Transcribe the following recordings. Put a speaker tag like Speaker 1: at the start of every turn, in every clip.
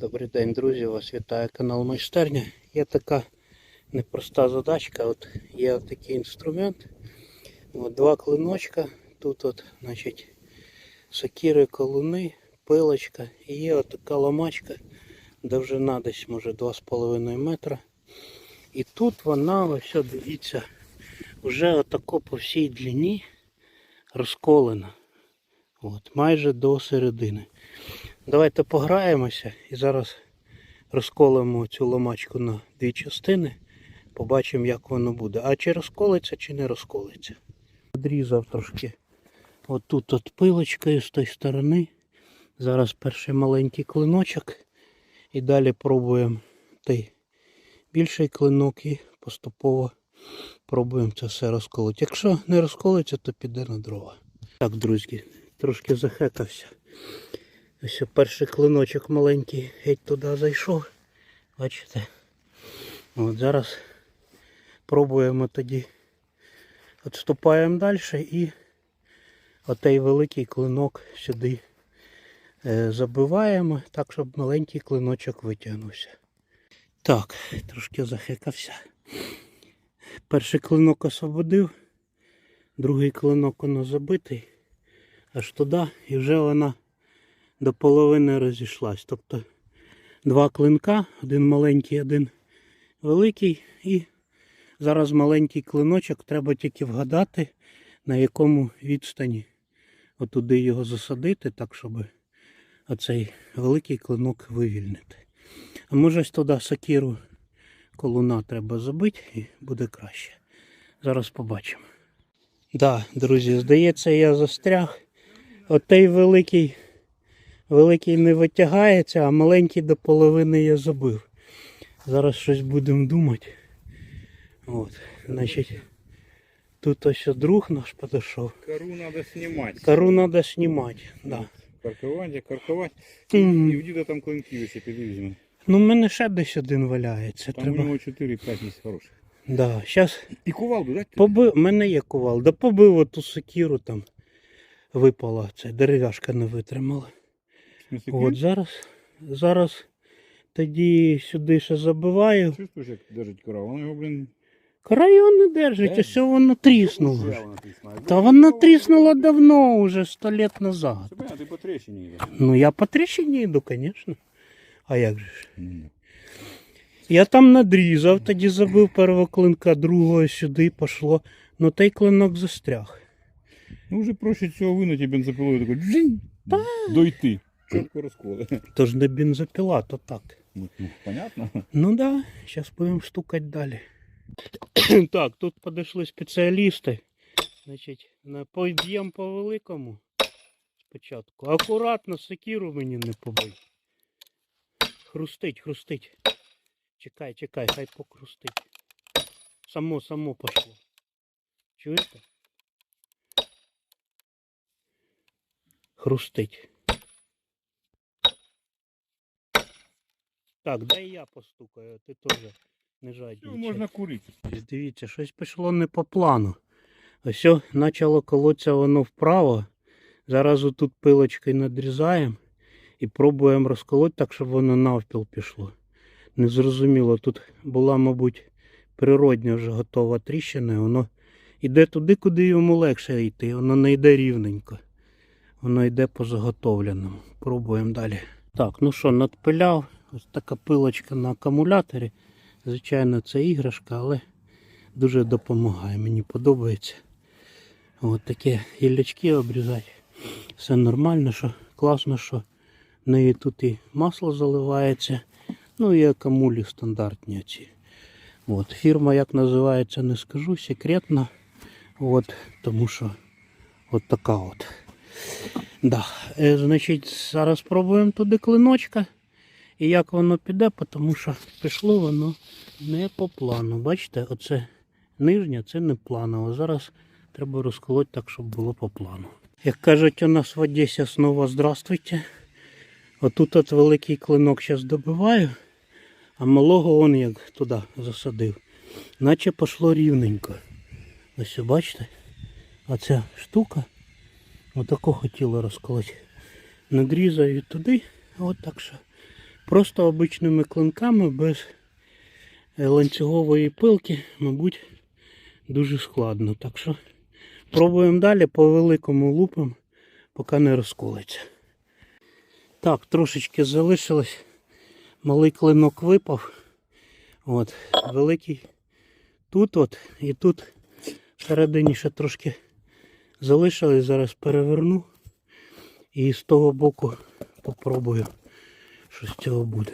Speaker 1: Добрий день, друзі! Вас вітає канал Майстерня. Є така непроста задачка. От є такий інструмент. От два клиночка. Тут от, значить, сокири, колуни, пилочка. І є от така ламачка. Довжина десь може 2,5 метра. І тут вона, ось дивіться, вже отако по всій длині розколена. От, майже до середини. Давайте пограємося і зараз розколимо цю ломачку на дві частини. Побачимо, як воно буде. А чи розколиться, чи не розколиться. Відрізав трошки отут от пилочкою з тої сторони. Зараз перший маленький клиночок. І далі пробуємо той більший клинок і поступово пробуємо це все розколити. Якщо не розколиться, то піде на дрова. Так, друзі, трошки захекався. Ось перший клиночок маленький геть туди зайшов. Бачите? От зараз пробуємо тоді. Відступаємо далі і отей великий клинок сюди е, забиваємо, так, щоб маленький клиночок витягнувся. Так, трошки захекався. Перший клинок освободив, другий клинок воно забитий, аж туди і вже вона до половини розійшлась. Тобто два клинка, один маленький, один великий. І зараз маленький клиночок треба тільки вгадати, на якому відстані отуди його засадити, так щоб оцей великий клинок вивільнити. А може ось туди сокиру колуна треба забити і буде краще. Зараз побачимо. Так, да, друзі, здається, я застряг. Отей великий Великий не витягається, а маленький до половини я забив. Зараз щось будемо думати. От, значить, тут ось друг наш підійшов.
Speaker 2: Кору надо снимать.
Speaker 1: Кару треба знімати. Да.
Speaker 2: Карковать, карковать.
Speaker 1: Мгм.
Speaker 2: І в діда там клинки висять підвізьми.
Speaker 1: Ну, в мене ще десь один валяється.
Speaker 2: Там у нього 4-5 місць хороших.
Speaker 1: Да. Щас
Speaker 2: І кувалду дать?
Speaker 1: побив, в мене є кувал. Да побив оту сокиру там. Випала, це дерев'яшка не витримала. От зараз, зараз тоді сюди ще забиваю.
Speaker 2: Чувствуєш, як держить кора? Воно його, блін...
Speaker 1: Крайон не держить, ось воно тріснуло. Вже.
Speaker 2: вона.
Speaker 1: Та вона тріснула давно, уже сто лет назад.
Speaker 2: Це ти по трещині йдеш.
Speaker 1: Ну я по тріщині йду, звісно. А як же ж? Я там надрізав, тоді забив першого клинка, другого сюди пішло. Ну той клинок застряг.
Speaker 2: Ну вже проще цього винути бензопилою джинь, дойти. Чітко розколи.
Speaker 1: Тож не бензопіла, то так.
Speaker 2: Ну, ну, понятно.
Speaker 1: Ну да, зараз будемо стукати далі. так, тут підійшли спеціалісти. Значить, на- поб'ємо по великому спочатку. Акуратно, сокиру мені не побий. Хрустить, хрустить. Чекай, чекай, хай покрустить. Само, само пошло. Чуєте? Хрустить. Так, дай я постукаю, ти теж не
Speaker 2: Все,
Speaker 1: жадничай.
Speaker 2: можна курити.
Speaker 1: Дивіться, щось пішло не по плану. Ось о, почало колотися воно вправо. Зараз отут пилочкою надрізаємо і пробуємо розколоти так, щоб воно навпіл пішло. Незрозуміло, тут була, мабуть, природня вже готова тріщина, і воно йде туди, куди йому легше йти. Воно не йде рівненько. Воно йде по заготовленому. Пробуємо далі. Так, ну що, надпиляв. Ось така пилочка на акумуляторі. Звичайно, це іграшка, але дуже допомагає. Мені подобається. От такі гіллячки обрізати. Все нормально, що класно, що в неї тут і масло заливається. Ну і акамулі стандартні ці. От, фірма як називається, не скажу, секретна. От, тому що от така от. Да. Е, значить, зараз спробуємо туди клиночка. І як воно піде, тому що пішло воно не по плану. Бачите, оце нижнє, це не планово. Зараз треба розколоти так, щоб було по плану. Як кажуть у нас в Одесі знову здравствуйте. Отут от великий клинок зараз добиваю, а малого он як туди засадив. Наче пішло рівненько. Ось бачите? Оця штука. Отако хотіло розколоти. Надрізаю туди, от так що Просто обичними клинками без е, ланцюгової пилки, мабуть, дуже складно. Так що пробуємо далі по великому лупам, поки не розколиться. Так, трошечки залишилось. Малий клинок випав. От, великий тут от і тут всередині ще трошки залишилось. Зараз переверну. І з того боку попробую, що з цього буде.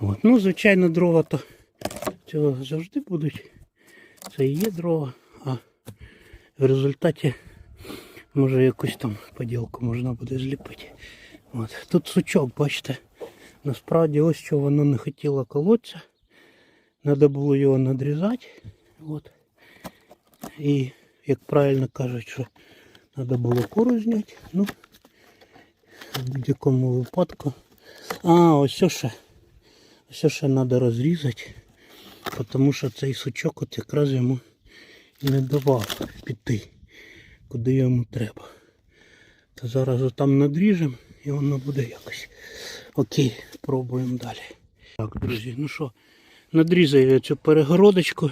Speaker 1: От. Ну, звичайно, дрова то цього завжди будуть. Це і є дрова, а в результаті може якусь там поділку можна буде зліпити. От. Тут сучок, бачите. Насправді ось що воно не хотіло колотися. Треба було його надрізати. От. І як правильно кажуть, що треба було кору зняти. Ну, в будь-якому випадку. А, ось ще. Ось ще треба розрізати. Тому що цей сучок от якраз йому не давав піти, куди йому треба. То зараз отам надріжемо і воно буде якось. Окей, пробуємо далі. Так, друзі, ну що, надрізаю я цю перегородочку.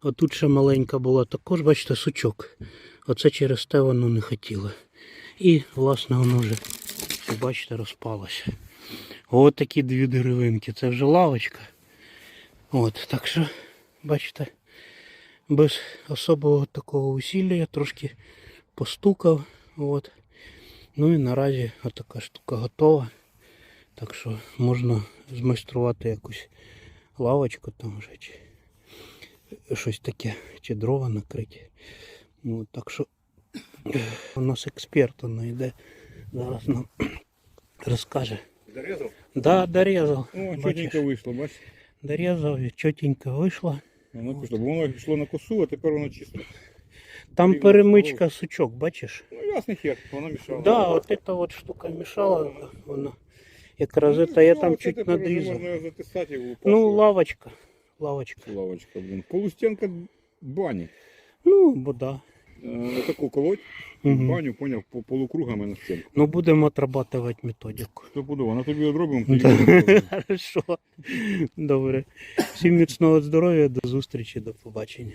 Speaker 1: А тут ще маленька була також, бачите, сучок. Оце через те воно не хотіло. І, власне, воно вже, бачите, розпалося. От такі дві деревинки. Це вже лавочка. От, так що, бачите, без особого такого усілля трошки постукав. От. Ну і наразі отака штука готова. Так що можна змайструвати якусь лавочку там вже чи щось таке, чи дрова накриті. Ну, так що у нас експерт воно йде. Зараз нам розкаже.
Speaker 2: Зарізав?
Speaker 1: Да, дорізав.
Speaker 2: О,
Speaker 1: Бачиш,
Speaker 2: чотенько вийшло, бач.
Speaker 1: Дорізав і чотенько вийшло.
Speaker 2: Воно пішло, бо воно йшло на косу, а тепер воно чисто.
Speaker 1: Там
Speaker 2: Рівно
Speaker 1: перемичка сучок, бачиш?
Speaker 2: Ну ясний хер, воно мішало.
Speaker 1: Да, от эта вот штука мешала, вона якраз это я там
Speaker 2: Ну,
Speaker 1: чуть надрізав. Ну, лавочка. Лавочка.
Speaker 2: Лавочка, блін. Полустінка бані.
Speaker 1: Ну, бо да.
Speaker 2: Е, Таку колоть,
Speaker 1: угу.
Speaker 2: баню, поняв, по полукругами на стінку.
Speaker 1: Ну, будемо отрабатувати методику.
Speaker 2: Стопудово, на тобі одробимо. Тоді
Speaker 1: Хорошо. Добре. Всім міцного здоров'я, до зустрічі, до побачення.